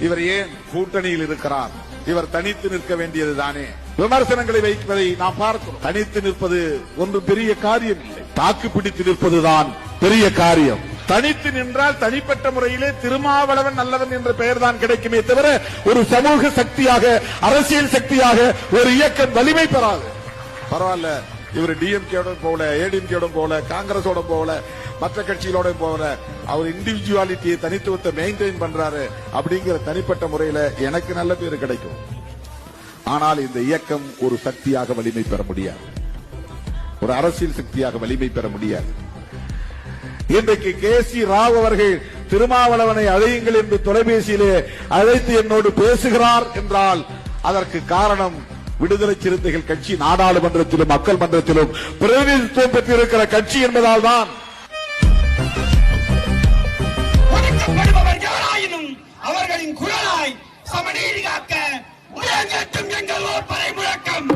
இவர் ஏன் கூட்டணியில் இருக்கிறார்? இவர் தனித்து நிற்க வேண்டியது தானே. விமர்சனங்களை வைப்பதை நாம் பார்க்கிறோம். தனித்து நிற்பது ஒன்று பெரிய காரியம் இல்லை. தாக்கு பிடித்து நிற்பதுதான் பெரிய காரியம். தனித்து நின்றால் தனிப்பட்ட முறையிலே திருமாவளவன் நல்லவன் என்ற பெயர் தான் கிடைக்குமே தவிர ஒரு சமூக சக்தியாக அரசியல் சக்தியாக ஒரு இயக்கம் வலிமை பெறாது. பரவாயில்ல. இவர் டிஎம்கேட போல ஏடிஎம்கேட போல காங்கிரஸோட போல மற்ற கட்சிகளோட போல அவர் இண்டிவிஜுவாலிட்டியை தனித்துவத்தை மெயின்டைன் பண்றாரு அப்படிங்கிற தனிப்பட்ட முறையில எனக்கு நல்ல பேர் கிடைக்கும். ஆனால் இந்த இயக்கம் ஒரு சக்தியாக வலிமை பெற முடியாது. ஒரு அரசியல் சக்தியாக வலிமை பெற முடியாது. இன்றைக்கு கே சி ராவ் அவர்கள் திருமாவளவனை அழையுங்கள் என்று தொலைபேசியிலே அழைத்து என்னோடு பேசுகிறார் என்றால் அதற்கு காரணம் விடுதலை சிறுத்தைகள் கட்சி நாடாளுமன்றத்திலும் மக்கள் மன்றத்திலும் பிரதிநிதித்துவம் பெற்றிருக்கிற கட்சி என்பதால் தான் அவர்களின் குரலாய் சமநீதி காக்க முழக்கம்